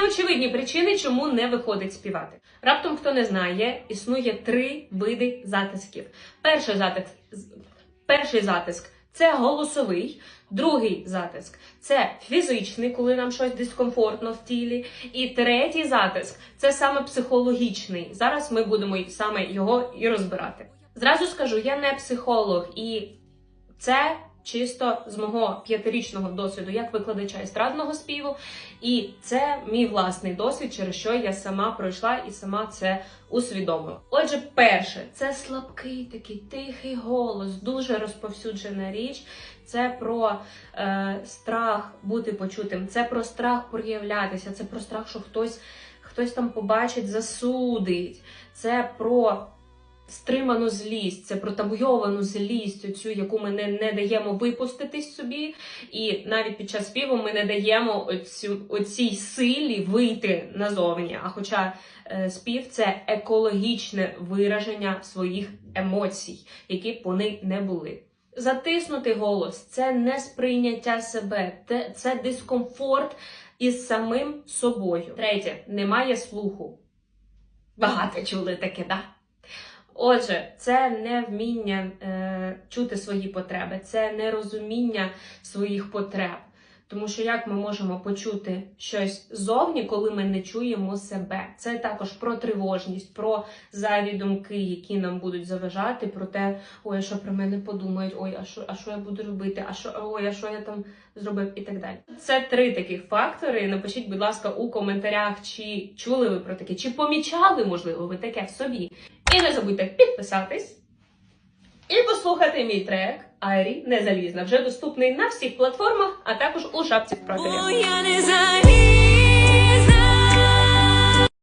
Неочевидні причини, чому не виходить співати. Раптом хто не знає, існує три види затисків. Перший затиск, перший затиск це голосовий, другий затиск це фізичний, коли нам щось дискомфортно в тілі. І третій затиск це саме психологічний. Зараз ми будемо саме його і розбирати. Зразу скажу, я не психолог, і це чисто з мого п'ятирічного досвіду як викладача естрадного співу. І це мій власний досвід, через що я сама пройшла і сама це усвідомила. Отже, перше, це слабкий такий тихий голос, дуже розповсюджена річ. Це про е, страх бути почутим, це про страх проявлятися, це про страх, що хтось, хтось там побачить, засудить. Це про стриману злість, це про табуйовану злість, оцю, яку ми не, не даємо випуститись собі, і навіть під час співу ми не даємо оцю, оцій силі вийти назовні. А хоча е, спів це екологічне вираження своїх емоцій, які б вони не були. Затиснути голос це не сприйняття себе, це дискомфорт із самим собою. Третє, немає слуху. Багато чули таке, да? Отже, це не вміння е, чути свої потреби, це не розуміння своїх потреб. Тому що як ми можемо почути щось ззовні, коли ми не чуємо себе? Це також про тривожність, про зайві думки, які нам будуть заважати, про те, ой, що про мене подумають, ой, а що, а що я буду робити, а що, ой, а що я там зробив і так далі. Це три таких фактори. Напишіть, будь ласка, у коментарях, чи чули ви про таке, чи помічали, можливо, ви таке в собі. І не забудьте підписатись і послухати мій трек Айрі Незалізна вже доступний на всіх платформах, а також у шапці в профілі.